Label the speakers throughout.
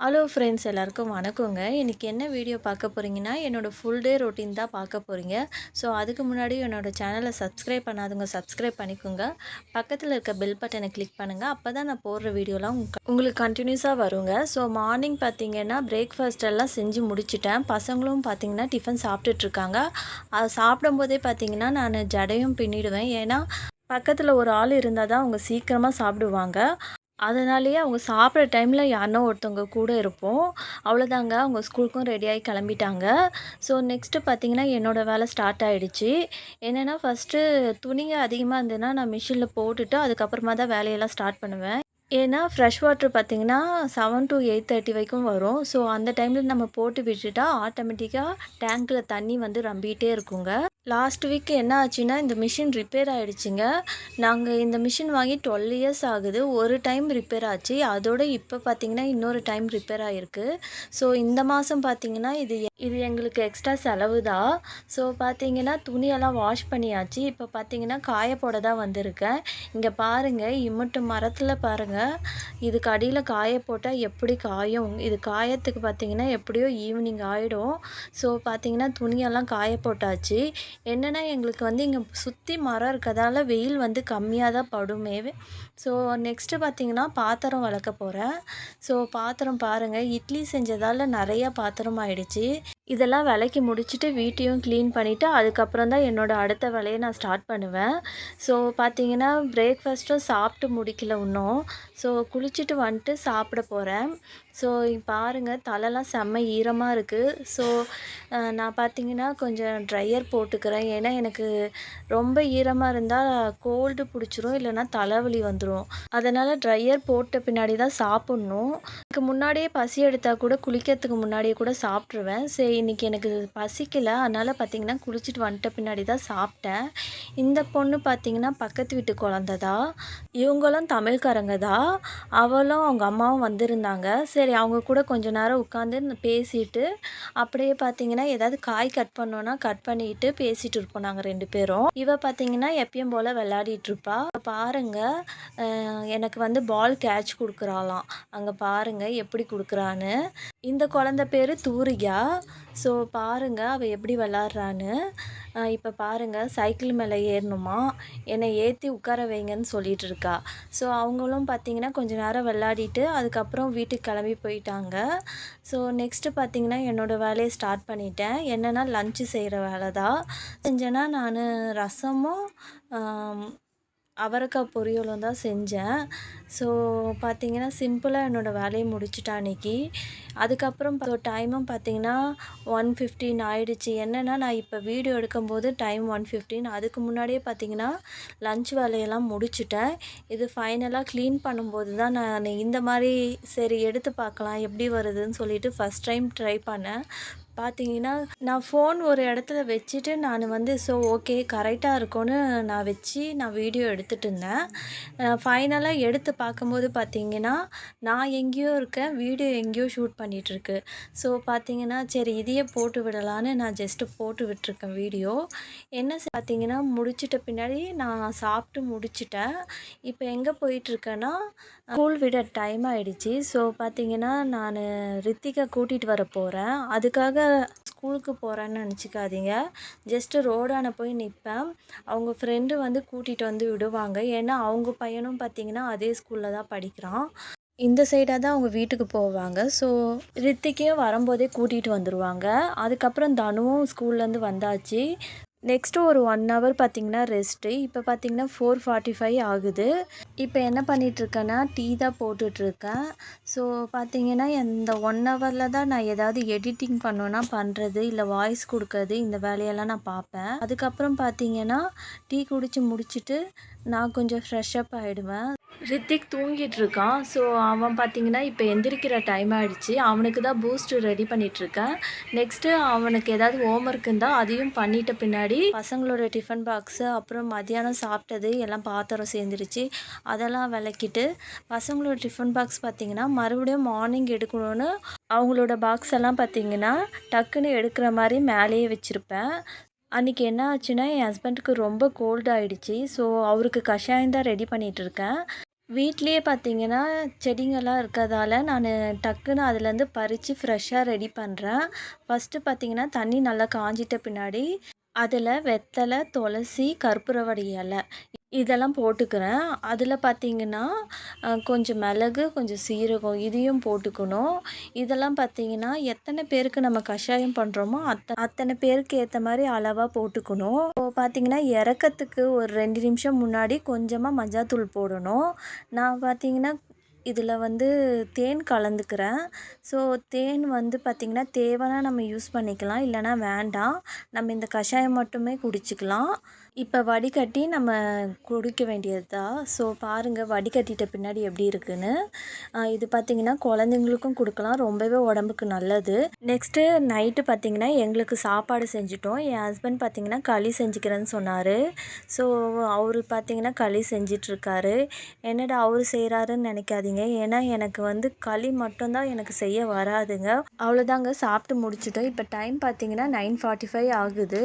Speaker 1: Hello friends எல்லாருக்கும் வணக்கங்க. இன்றைக்கி என்ன வீடியோ பார்க்க போகிறீங்கன்னா என்னோடய ஃபுல் டே ரொட்டீன் தான் பார்க்க போகிறீங்க ஸோ அதுக்கு முன்னாடி என்னோடய சேனலை சப்ஸ்கிரைப் பண்ணாதவங்க சப்ஸ்கிரைப் பண்ணிக்கோங்க. பக்கத்தில் இருக்க பெல் பட்டனை கிளிக் பண்ணுங்கள் அப்போ தான் நான் போடுற வீடியோலாம் உங்களுக்கு கண்டினியூஸாக வருங்க. ஸோ மார்னிங் பார்த்தீங்கன்னா பிரேக்ஃபாஸ்ட் எல்லாம் செஞ்சு முடிச்சிட்டேன். பசங்களும் பார்த்தீங்கன்னா டிஃபன் சாப்பிட்டுட்ருக்காங்க அது சாப்பிடும்போதே பார்த்தீங்கன்னா நான் ஜடையும் பின்னிடுவேன். ஏன்னா பக்கத்தில் ஒரு ஆள் இருந்தால் தான் அவங்க சீக்கிரமாக சாப்பிடுவாங்க. அதனாலேயே அவங்க சாப்பிட்ற டைமில் யாருன்னா ஒருத்தவங்க கூட இருப்போம். அவ்வளோதாங்க அவங்க ஸ்கூலுக்கும் ரெடியாகி கிளம்பிட்டாங்க. ஸோ நெக்ஸ்ட்டு பார்த்தீங்கன்னா என்னோடய வேலை ஸ்டார்ட் ஆகிடுச்சு என்னென்னா ஃபஸ்ட்டு துணிங்க அதிகமாக இருந்ததுன்னா நான் மிஷினில் போட்டுட்டு அதுக்கப்புறமா தான் வேலையெல்லாம் ஸ்டார்ட் பண்ணுவேன். ஏன்னா ஃப்ரெஷ் வாட்டர் பார்த்தீங்கன்னா செவன் டு எயிட் தேர்ட்டி வரைக்கும் வரும். ஸோ அந்த டைமில் நம்ம போட்டு விட்டுட்டா ஆட்டோமேட்டிக்காக டேங்க்கில் தண்ணி வந்து ரம்பிகிட்டே இருக்குங்க. லாஸ்ட் வீக் என்ன ஆச்சுன்னா இந்த மிஷின் ரிப்பேர் ஆகிடுச்சிங்க நாங்கள் இந்த மிஷின் வாங்கி டுவெல் இயர்ஸ் ஆகுது. ஒரு டைம் ரிப்பேர் ஆச்சு. அதோட இப்போ பார்த்தீங்கன்னா இன்னொரு டைம் ரிப்பேர் ஆகிருக்கு ஸோ இந்த மாதம் பார்த்தீங்கன்னா இது இது எங்களுக்கு எக்ஸ்ட்ரா செலவு தான். ஸோ பார்த்தீங்கன்னா துணியெல்லாம் வாஷ் பண்ணியாச்சு. இப்போ பார்த்தீங்கன்னா காய போட தான் வந்திருக்கேன். இங்கே பாருங்கள் இம்மட்டு மரத்தில் பாருங்கள் இதுக்கு அடியில் காய போட்டால் எப்படி காயும்? இது காயத்துக்கு பார்த்தீங்கன்னா எப்படியோ ஈவினிங் ஆகிடும் ஸோ பார்த்தீங்கன்னா துணியெல்லாம் காய போட்டாச்சு. என்னென்னா எங்களுக்கு வந்து இங்கே சுற்றி மரம் இருக்கிறதால வெயில் வந்து கம்மியாக தான் படுமே. ஸோ நெக்ஸ்ட்டு பார்த்தீங்கன்னா பாத்திரம் வளர்க்க போகிறேன் ஸோ பாத்திரம் பாருங்கள் இட்லி செஞ்சதால் நிறையா பாத்திரம் ஆகிடுச்சி இதெல்லாம் விலைக்கு முடிச்சுட்டு வீட்டையும் க்ளீன் பண்ணிவிட்டு அதுக்கப்புறம் தான் என்னோடய அடுத்த வேலையை நான் ஸ்டார்ட் பண்ணுவேன். ஸோ பார்த்தீங்கன்னா பிரேக்ஃபாஸ்ட்டும் சாப்பிட்டு முடிக்கல இன்னும். ஸோ குளிச்சுட்டு வந்துட்டு சாப்பிட போகிறேன் ஸோ பாருங்கள் தலைலாம் செம்ம ஈரமாக இருக்குது ஸோ நான் பார்த்தீங்கன்னா கொஞ்சம் ட்ரையர் போட்டுக்கிறேன். ஏன்னா எனக்கு ரொம்ப ஈரமாக இருந்தால் கோல்டு பிடிச்சிரும் இல்லைன்னா தலைவலி வந்துடும் அதனால் ட்ரையர் போட்ட பின்னாடி தான் சாப்பிட்ணும். இதுக்கு முன்னாடியே பசி எடுத்தால் கூட குளிக்கிறதுக்கு முன்னாடியே கூட சாப்பிட்ருவேன் சரி இன்றைக்கி எனக்கு பசிக்கல. அதனால் பார்த்திங்கன்னா குளிச்சுட்டு வந்துட்ட பின்னாடி தான் சாப்பிட்டேன். இந்த பொண்ணு பார்த்தீங்கன்னா பக்கத்து வீட்டு குழந்த தான் இவங்களும் தமிழ்காரங்க தான் அவளும் அவங்க அம்மாவும் வந்திருந்தாங்க. சரி அவங்க கூட கொஞ்ச நேரம் உட்காந்து பேசிட்டு அப்படியே பார்த்தீங்கன்னா ஏதாவது காய் கட் பண்ணோன்னா கட் பண்ணிட்டு பேசிகிட்டு இருப்போம் நாங்கள் ரெண்டு பேரும். இவ பார்த்தீங்கன்னா எப்பயும் போல் விளையாடிட்டு இருப்பா. பாருங்க எனக்கு வந்து பால் கேட்ச் கொடுக்குறாளாம். அங்கே பாருங்கள் எப்படி கொடுக்குறான்னு. இந்த குழந்த பேர் தூரிகா. ஸோ பாருங்கள் அவள் எப்படி விளாட்றான்னு. இப்போ பாருங்கள் சைக்கிள் மேலே ஏறணுமா? என்னை ஏற்றி உட்கார வைங்கன்னு சொல்லிட்டு இருக்கா. ஸோ அவங்களும் பார்த்தீங்கன்னா கொஞ்ச நேரம் விளாடிட்டு அதுக்கப்புறம் வீட்டுக்கு கிளம்பி போயிட்டாங்க. ஸோ நெக்ஸ்ட்டு பார்த்தீங்கன்னா என்னோடய வேலையை ஸ்டார்ட் பண்ணிட்டேன். என்னென்னா லஞ்சு செய்கிற வேலை தான் செஞ்சேன்னா நான் ரசமும் அவரைக்காய் பொரியலும் தான் செஞ்சேன். ஸோ பார்த்தீங்கன்னா சிம்பிளாக என்னோடய வேலையை முடிச்சிட்டேன் அன்றைக்கி அதுக்கப்புறம் டைமும் பார்த்தீங்கன்னா ஒன் ஃபிஃப்டின் ஆகிடுச்சி என்னென்னா நான் இப்போ வீடியோ எடுக்கும்போது டைம் ஒன் ஃபிஃப்டின் அதுக்கு முன்னாடியே பார்த்தீங்கன்னா லஞ்ச் வேலையெல்லாம் முடிச்சிட்டேன். இது ஃபைனலாக க்ளீன் பண்ணும்போது தான் நான் இந்த மாதிரி சரி எடுத்து பார்க்கலாம் எப்படி வருதுன்னு சொல்லிட்டு ஃபஸ்ட் டைம் ட்ரை பண்ணேன். பார்த்தீங்கன்னா நான் ஃபோன் ஒரு இடத்துல வச்சுட்டு நான் வந்து ஸோ ஓகே கரெக்டாக இருக்கும்னு நான் வச்சு நான் வீடியோ எடுத்துகிட்டு இருந்தேன். ஃபைனலாக எடுத்து பார்க்கும்போது பார்த்தீங்கன்னா நான் எங்கேயோ இருக்கேன் வீடியோ எங்கேயோ ஷூட் பண்ணிகிட்ருக்கு ஸோ பார்த்தீங்கன்னா சரி இதையே போட்டு விடலான்னு நான் ஜஸ்ட்டு போட்டு விட்டுருக்கேன் வீடியோ. என்ன பார்த்தீங்கன்னா முடிச்சிட்ட பின்னாடி நான் சாப்பிட்டு முடிச்சிட்டேன். இப்போ எங்கே போயிட்டுருக்கேன்னா ஸ்கூல் விட டைம் ஆகிடுச்சி ஸோ பார்த்தீங்கன்னா நான் ரித்திகா கூட்டிகிட்டு வர போகிறேன் அதுக்காக ஸ்கூலுக்கு போகிறேன்னு நினச்சிக்காதீங்க. ஜஸ்ட்டு ரோடான போய் நிற்பேன் அவங்க ஃப்ரெண்டு வந்து கூட்டிகிட்டு வந்து விடுவாங்க. ஏன்னா அவங்க பையனும் பார்த்தீங்கன்னா அதே ஸ்கூலில் தான் படிக்கிறான். இந்த சைடாக தான் அவங்க வீட்டுக்கு போவாங்க. ஸோ ரித்திக்கையும் வரும்போதே கூட்டிகிட்டு வந்துடுவாங்க அதுக்கப்புறம் தனுவும் ஸ்கூல்லேருந்து வந்தாச்சு. நெக்ஸ்ட்டு ஒரு ஒன் ஹவர் பார்த்திங்கன்னா ரெஸ்ட்டு இப்போ பார்த்தீங்கன்னா ஃபோர் ஃபார்ட்டி ஃபைவ் ஆகுது. இப்போ என்ன பண்ணிகிட்ருக்கேன்னா டீ தான் போட்டுட்ருக்கேன் ஸோ பார்த்திங்கன்னா இந்த ஒன் ஹவரில் தான் நான் ஏதாவது எடிட்டிங் பண்ணோன்னா பண்ணுறது இல்லை வாய்ஸ் கொடுக்கறது இந்த வேலையெல்லாம் நான் பார்ப்பேன் அதுக்கப்புறம் பார்த்தீங்கன்னா டீ குடித்து முடிச்சுட்டு நான் கொஞ்சம் ஃப்ரெஷ்ஷப் ஆகிடுவேன் ரித்திக் தூங்கிட்டு இருக்கான் ஸோ அவன் பார்த்தீங்கன்னா இப்போ எந்திரிக்கிற டைம் ஆகிடுச்சு அவனுக்கு தான் பூஸ்ட் ரெடி பண்ணிகிட்ருக்கேன் நெக்ஸ்ட்டு அவனுக்கு ஏதாவது ஹோம் இருந்தால் அதையும் பண்ணிட்ட பின்னாடி பசங்களோட டிஃபன் பாக்ஸு அப்புறம் மதியானம் சாப்பிட்டது எல்லாம் பாத்திரம் சேர்ந்துருச்சு. அதெல்லாம் விளக்கிட்டு பசங்களோட டிஃபன் பாக்ஸ் பார்த்திங்கன்னா மறுபடியும் மார்னிங் எடுக்கணும்னு அவங்களோட பாக்ஸ் எல்லாம் பார்த்தீங்கன்னா டக்குன்னு எடுக்கிற மாதிரி மேலேயே வச்சுருப்பேன். அன்றைக்கி என்ன ஆச்சுன்னா என் ஹஸ்பண்டுக்கு ரொம்ப கோல்டு ஆயிடுச்சு. ஸோ அவருக்கு கஷாயம் தான் ரெடி பண்ணிகிட்டு இருக்கேன் வீட்லேயே பார்த்தீங்கன்னா செடிங்கள்லாம் இருக்கிறதால நான் டக்குன்னு அதுலேருந்து பறித்து ஃப்ரெஷ்ஷாக ரெடி பண்ணுறேன் ஃபஸ்ட்டு பார்த்தீங்கன்னா தண்ணி நல்லா காஞ்சிட்ட பின்னாடி அதில் வெத்தலை துளசி கற்பூரவடி இலை. இதெல்லாம் போட்டுக்கிறேன். அதில் பார்த்திங்கன்னா கொஞ்சம் மிளகு கொஞ்சம் சீரகம் இதையும் போட்டுக்கணும். இதெல்லாம் பார்த்திங்கன்னா எத்தனை பேருக்கு நம்ம கஷாயம் பண்ணுறோமோ அத்த அத்தனை பேருக்கு ஏற்ற மாதிரி அளவாக போட்டுக்கணும். இப்போ பார்த்திங்கன்னா இறக்கத்துக்கு ஒரு ரெண்டு நிமிஷம் முன்னாடி கொஞ்சமாக மஞ்சாத்தூள் போடணும். நான் பார்த்தீங்கன்னா இதில் வந்து தேன் கலந்துக்கிறேன். ஸோ தேன் வந்து பார்த்திங்கன்னா தேவைன்னா நம்ம யூஸ் பண்ணிக்கலாம். இல்லைன்னா வேண்டாம். நம்ம இந்த கஷாயம் மட்டுமே குடிச்சிக்கலாம். இப்போ வடிகட்டி நம்ம குடிக்க வேண்டியது தான் ஸோ பாருங்கள் வடிகட்டிட்ட பின்னாடி எப்படி இருக்குன்னு. இது பார்த்திங்கன்னா குழந்தைங்களுக்கும் கொடுக்கலாம். ரொம்பவே உடம்புக்கு நல்லது. நெக்ஸ்ட்டு நைட்டு பார்த்திங்கன்னா எங்களுக்கு சாப்பாடு செஞ்சிட்டோம். என் ஹஸ்பண்ட் பார்த்திங்கன்னா களி செஞ்சுக்கிறேன்னு சொன்னார். ஸோ அவர் பார்த்திங்கன்னா களி செஞ்சிட்ருக்காரு. என்னடா அவர் செய்கிறாருன்னு நினைக்காதீங்க. ஏன்னா எனக்கு வந்து களி மட்டும்தான் எனக்கு செய்ய வராதுங்க. அவ்வளோதாங்க சாப்பிட்டு முடிச்சிட்டோம். இப்போ டைம் பார்த்திங்கன்னா நைன் ஃபார்ட்டி ஃபைவ் ஆகுது.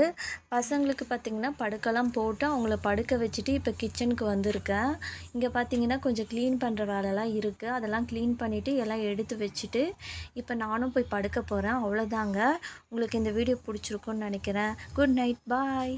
Speaker 1: பசங்களுக்கு பார்த்திங்கன்னா படுக்கலாம். எல்லாம் போட்டு அவங்கள படுக்க வச்சுட்டு இப்போ கிச்சனுக்கு வந்திருக்கேன். இங்கே பார்த்தீங்கன்னா கொஞ்சம் க்ளீன் பண்ணுற வேலைலாம் இருக்குது அதெல்லாம் க்ளீன் பண்ணிவிட்டு எல்லாம் எடுத்து வச்சுட்டு இப்போ நானும் போய் படுக்க போகிறேன் அவ்வளோதாங்க உங்களுக்கு இந்த வீடியோ பிடிச்சிருக்குன்னு நினைக்கிறேன். Good night bye